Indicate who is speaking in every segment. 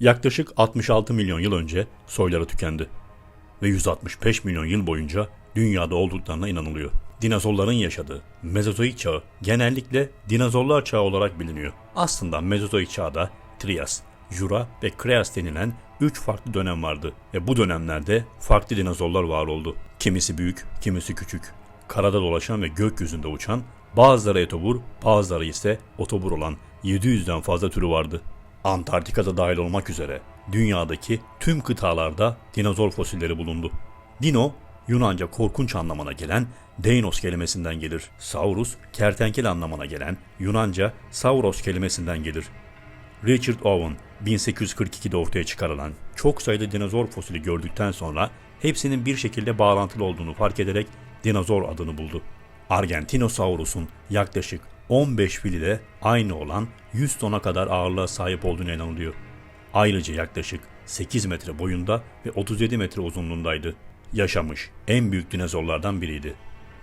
Speaker 1: Yaklaşık 66 milyon yıl önce soyları tükendi ve 165 milyon yıl boyunca dünyada olduklarına inanılıyor. Dinozorların yaşadığı Mezozoik çağı genellikle dinozorlar çağı olarak biliniyor. Aslında Mezozoik çağda Trias, Jura ve Kreas denilen 3 farklı dönem vardı ve bu dönemlerde farklı dinozorlar var oldu. Kimisi büyük, kimisi küçük. Karada dolaşan ve gökyüzünde uçan, bazıları etobur, bazıları ise otobur olan 700'den fazla türü vardı. Antarktika'da dahil olmak üzere dünyadaki tüm kıtalarda dinozor fosilleri bulundu. Dino, Yunanca korkunç anlamına gelen Deinos kelimesinden gelir. Saurus, kertenkele anlamına gelen Yunanca Sauros kelimesinden gelir. Richard Owen 1842'de ortaya çıkarılan çok sayıda dinozor fosili gördükten sonra hepsinin bir şekilde bağlantılı olduğunu fark ederek dinozor adını buldu. Argentinosaurus'un yaklaşık 15 fili de aynı olan 100 tona kadar ağırlığa sahip olduğuna inanılıyor. Ayrıca yaklaşık 8 metre boyunda ve 37 metre uzunluğundaydı. Yaşamış en büyük dinozorlardan biriydi.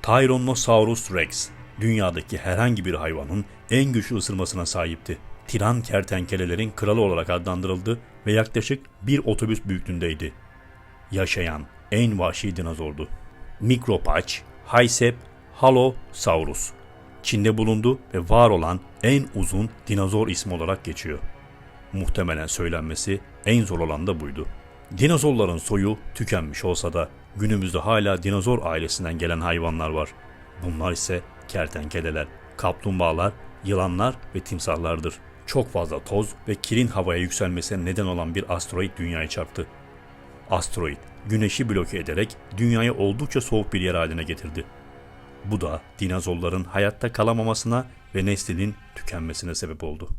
Speaker 1: Tyrannosaurus rex, dünyadaki herhangi bir hayvanın en güçlü ısırmasına sahipti. Tiran kertenkelelerin kralı olarak adlandırıldı ve yaklaşık bir otobüs büyüklüğündeydi. Yaşayan en vahşi dinozordu. Mikropaç, Haysep, Halosaurus. Çin'de bulundu ve var olan en uzun dinozor ismi olarak geçiyor. Muhtemelen söylenmesi en zor olan da buydu. Dinozorların soyu tükenmiş olsa da günümüzde hala dinozor ailesinden gelen hayvanlar var. Bunlar ise kertenkeleler, kaplumbağalar, yılanlar ve timsahlardır. Çok fazla toz ve kirin havaya yükselmesine neden olan bir asteroid dünyaya çarptı. Asteroid, güneşi bloke ederek dünyayı oldukça soğuk bir yer haline getirdi. Bu da dinozorların hayatta kalamamasına ve neslinin tükenmesine sebep oldu.